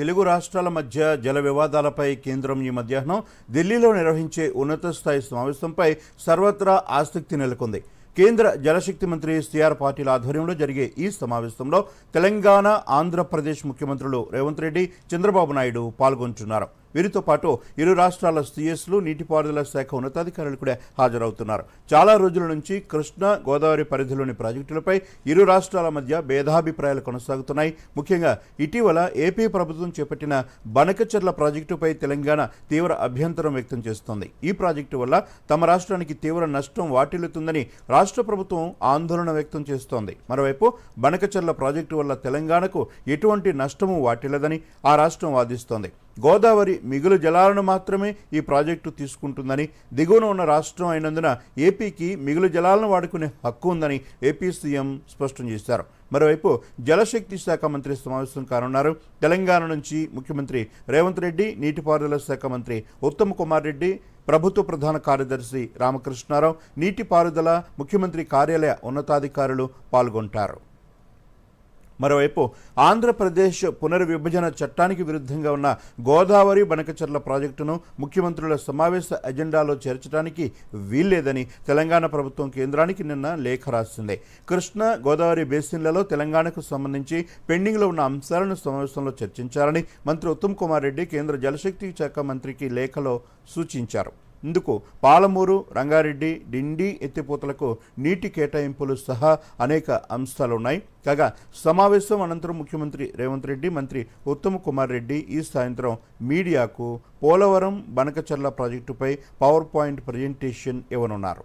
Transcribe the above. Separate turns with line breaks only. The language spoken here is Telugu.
తెలుగు రాష్ట్రాల మధ్య జల వివాదాలపై కేంద్రం ఈ మధ్యాహ్నం ఢిల్లీలో నిర్వహించే ఉన్నత స్థాయి సమావేశంపై సర్వత్రా ఆసక్తి నెలకొంది. కేంద్ర జలశక్తి మంత్రి సిఆర్ పాటిల్ ఆధ్వర్యంలో జరిగే ఈ సమావేశంలో తెలంగాణ ఆంధ్రప్రదేశ్ ముఖ్యమంత్రులు రేవంత్ రెడ్డి చంద్రబాబు నాయుడు పాల్గొంటున్నారు. వీరితో పాటు ఇరు రాష్ట్రాల సీఎస్లు నీటిపారుదల శాఖ ఉన్నతాధికారులు కూడా హాజరవుతున్నారు. చాలా రోజుల నుంచి కృష్ణా గోదావరి పరిధిలోని ప్రాజెక్టులపై ఇరు రాష్ట్రాల మధ్య భేదాభిప్రాయాలు కొనసాగుతున్నాయి. ముఖ్యంగా ఇటీవల ఏపీ ప్రభుత్వం చేపట్టిన బనకచెర్ల ప్రాజెక్టుపై తెలంగాణ తీవ్ర అభ్యంతరం వ్యక్తం చేస్తోంది. ఈ ప్రాజెక్టు వల్ల తమ రాష్ట్రానికి తీవ్ర నష్టం వాటిల్లుతుందని రాష్ట్ర ప్రభుత్వం ఆందోళన వ్యక్తం చేస్తోంది. మరోవైపు బనకచెర్ల ప్రాజెక్టు వల్ల తెలంగాణకు ఎటువంటి నష్టము వాటిల్లదని ఆ రాష్ట్రం వాదిస్తోంది. గోదావరి మిగులు జలాలను మాత్రమే ఈ ప్రాజెక్టు తీసుకుంటుందని దిగువన ఉన్న రాష్ట్రం అయినందున ఏపీకి మిగులు జలాలను వాడుకునే హక్కు ఉందని ఏపీ సీఎం స్పష్టం చేశారు. మరోవైపు జలశక్తి శాఖ మంత్రి సమావేశం కానున్నారు. తెలంగాణ నుంచి ముఖ్యమంత్రి రేవంత్ రెడ్డి నీటిపారుదల శాఖ మంత్రి ఉత్తమ్ కుమార్ రెడ్డి ప్రభుత్వ ప్రధాన కార్యదర్శి రామకృష్ణారావు నీటిపారుదల ముఖ్యమంత్రి కార్యాలయ ఉన్నతాధికారులు పాల్గొంటారు. మరోవైపు ఆంధ్రప్రదేశ్ పునర్విభజన చట్టానికి విరుద్ధంగా ఉన్న గోదావరి బనకచర్ల ప్రాజెక్టును ముఖ్యమంత్రుల సమావేశ ఎజెండాలో చేర్చడానికి వీల్లేదని తెలంగాణ ప్రభుత్వం కేంద్రానికి నిన్న లేఖ రాసింది. కృష్ణ గోదావరి బేసిన్లలో తెలంగాణకు సంబంధించి పెండింగ్లో ఉన్న అంశాలను సమావేశంలో చర్చించాలని మంత్రి ఉత్తమ్ కుమార్ రెడ్డి కేంద్ర జలశక్తి శాఖ మంత్రికి లేఖలో సూచించారు. ఇందుకు పాలమూరు రంగారెడ్డి డిండి ఎత్తిపోతలకు నీటి కేటాయింపులు సహా అనేక అంశాలున్నాయి. కాగా సమావేశం అనంతరం ముఖ్యమంత్రి రేవంత్ రెడ్డి మంత్రి ఉత్తమ్ కుమార్ రెడ్డి ఈ సాయంత్రం మీడియాకు పోలవరం బనకచర్ల ప్రాజెక్టుపై పవర్ పాయింట్ ప్రజెంటేషన్ ఇవ్వనున్నారు.